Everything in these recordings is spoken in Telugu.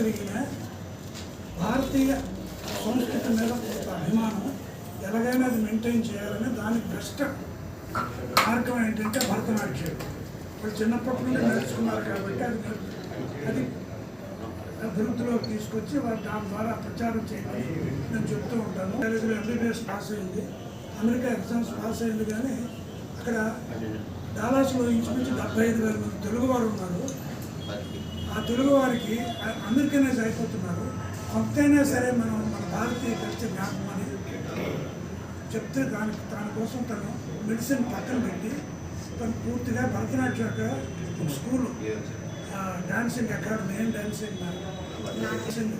జరిగిన భారతీయ సంస్కృతి మీద కొంత అభిమానం ఎలాగైనా అది మెయింటైన్ చేయాలని దానికి బెస్ట్ మార్గం ఏంటంటే భరతనాట్యం. వాళ్ళు చిన్నప్పటి నుండి నేర్చుకున్నారు కాబట్టి అది అది అభివృద్ధిలోకి తీసుకొచ్చి వాళ్ళు దాని ద్వారా ప్రచారం చేయాలి నేను చెప్తూ ఉంటాను. కాలేజీలో ఎంబీబీఎస్ పాస్ అయింది. అమెరికా ఎగ్జామ్స్ పాస్ అయింది కానీ అక్కడ డాలాస్లో ఇంచుమించి డెబ్బై ఐదు వేల మంది తెలుగువారు ఉన్నారు. ఆ తెలుగు వారికి అందరికైనా సరిపోతున్నారు. కొంతైనా సరే మనం మన భారతీయ కలిసి జ్ఞాపకం అని చెప్తే దానికి దానికోసం తను మెడిసిన్ పక్కన పెట్టి తను పూర్తిగా భరతనాట్యం అక్కడ ఒక స్కూల్ డాన్సింగ్ అకాడమీ ఏం డాన్సింగ్ డాన్సింగ్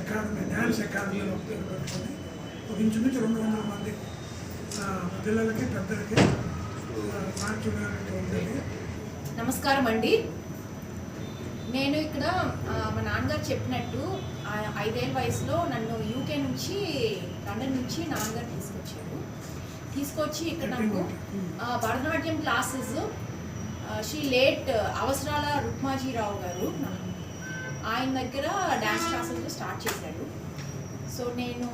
అకాడమీ డ్యాన్స్ అకాడమీలో పేరు పెట్టుకొని ఒక ఇంచుమించు రెండు వందల మంది పిల్లలకి పెద్దలకి నాట్యం ఉండేది. నమస్కారం అండి. నేను ఇక్కడ మా నాన్నగారు చెప్పినట్టు ఐదేళ్ళ వయసులో నన్ను యూకే నుంచి లండన్ నుంచి నాన్నగారు తీసుకొచ్చారు. తీసుకొచ్చి ఇక్కడ నాకు ఆ, Bharatanatyam classes she late Avasarala Rukmajirao గారు ఆయన దగ్గర డ్యాన్స్ క్లాసెస్ స్టార్ట్ చేశాడు సో నేను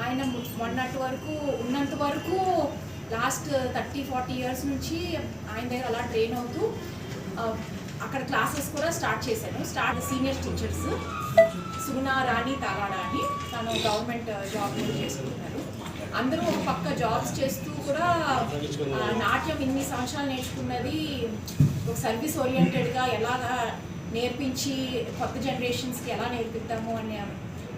ఆయన మొన్నటి వరకు ఉన్నంత వరకు లాస్ట్ థర్టీ ఫార్టీ ఇయర్స్ నుంచి ఆయన దగ్గర అలా ట్రైన్ అవుతూ అక్కడ క్లాసెస్ కూడా స్టార్ట్ చేశాను. Start senior teachers Suguna Rani తాగాడ అని తను గవర్నమెంట్ జాబ్ చేసుకుంటున్నారు. అందరూ ఒక పక్క జాబ్స్ చేస్తూ కూడా నాట్యం ఇన్ని సంవత్సరాలు నేర్చుకున్నది ఒక సర్వీస్ ఓరియంటెడ్గా ఎలాగా నేర్పించి కొత్త జనరేషన్స్కి ఎలా నేర్పిద్దాము అనే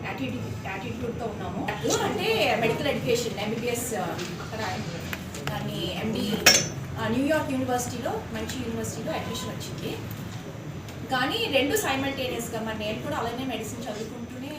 యాటిట్యూడ్ యాటిట్యూడ్తో ఉన్నాము. అంటే మెడికల్ ఎడ్యుకేషన్ ఎంబీబీఎస్ అక్కడ దాన్ని ఎండి న్యూయార్క్ యూనివర్సిటీలో మంచి యూనివర్సిటీలో అడ్మిషన్ వచ్చింది. కానీ రెండు సైమల్టేనియస్గా మరి నేను కూడా అలానే మెడిసిన్ చదువుకుంటూనే